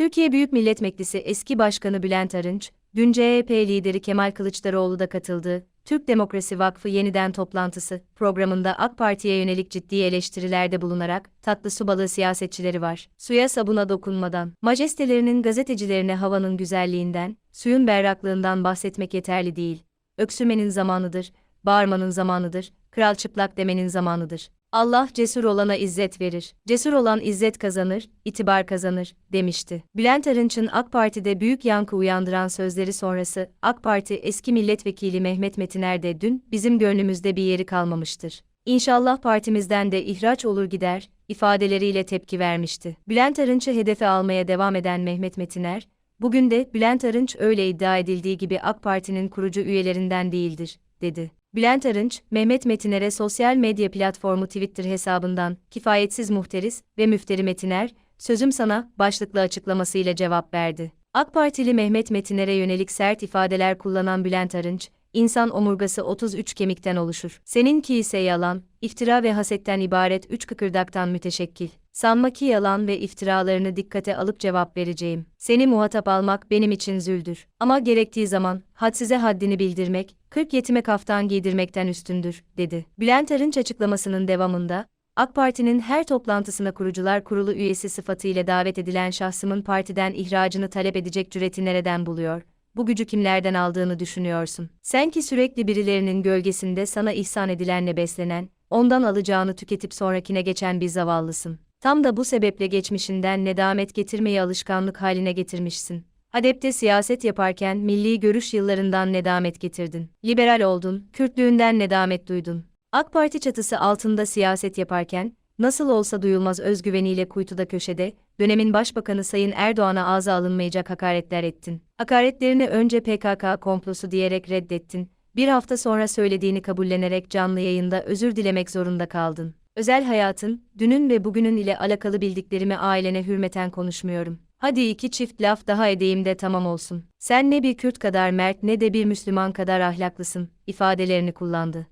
Türkiye Büyük Millet Meclisi eski başkanı Bülent Arınç, dün CHP lideri Kemal Kılıçdaroğlu da katıldığı Türk Demokrasi Vakfı yeniden toplantısı programında AK Parti'ye yönelik ciddi eleştirilerde bulunarak tatlı su balığı siyasetçileri var. Suya sabuna dokunmadan, majestelerinin gazetecilerine havanın güzelliğinden, suyun berraklığından bahsetmek yeterli değil. Öksürmenin zamanıdır, bağırmanın zamanıdır, kral çıplak demenin zamanıdır. Allah cesur olana izzet verir. Cesur olan izzet kazanır, itibar kazanır, demişti. Bülent Arınç'ın AK Parti'de büyük yankı uyandıran sözleri sonrası, AK Parti eski milletvekili Mehmet Metiner de dün, bizim gönlümüzde bir yeri kalmamıştır. İnşallah partimizden de ihraç olur gider, ifadeleriyle tepki vermişti. Bülent Arınç'ı hedefe almaya devam eden Mehmet Metiner, bugün de Bülent Arınç öyle iddia edildiği gibi AK Parti'nin kurucu üyelerinden değildir, dedi. Bülent Arınç, Mehmet Metiner'e sosyal medya platformu Twitter hesabından kifayetsiz muhteris ve müfteri Metiner, sözüm sana başlıklı açıklamasıyla cevap verdi. AK Partili Mehmet Metiner'e yönelik sert ifadeler kullanan Bülent Arınç, insan omurgası 33 kemikten oluşur. Seninki ise yalan, iftira ve hasetten ibaret 3 kıkırdaktan müteşekkil. Sanma ki yalan ve iftiralarını dikkate alıp cevap vereceğim. Seni muhatap almak benim için züldür. Ama gerektiği zaman, hadsize haddini bildirmek, 40 yetime kaftan giydirmekten üstündür, dedi. Bülent Arınç açıklamasının devamında, AK Parti'nin her toplantısına kurucular kurulu üyesi sıfatıyla davet edilen şahsımın partiden ihracını talep edecek cüreti nereden buluyor? Bu gücü kimlerden aldığını düşünüyorsun. Sen ki sürekli birilerinin gölgesinde sana ihsan edilenle beslenen, ondan alacağını tüketip sonrakine geçen bir zavallısın. Tam da bu sebeple geçmişinden nedamet getirmeyi alışkanlık haline getirmişsin. Hadep'te siyaset yaparken milli görüş yıllarından nedamet getirdin. Liberal oldun, Kürtlüğünden nedamet duydun. AK Parti çatısı altında siyaset yaparken, nasıl olsa duyulmaz özgüveniyle kuytuda köşede, dönemin başbakanı Sayın Erdoğan'a ağza alınmayacak hakaretler ettin. Hakaretlerini önce PKK komplosu diyerek reddettin, bir hafta sonra söylediğini kabullenerek canlı yayında özür dilemek zorunda kaldın. Özel hayatın, dünün ve bugünün ile alakalı bildiklerimi ailene hürmeten konuşmuyorum. Hadi iki çift laf daha edeyim de tamam olsun. Sen ne bir Kürt kadar mert ne de bir Müslüman kadar ahlaklısın, ifadelerini kullandı.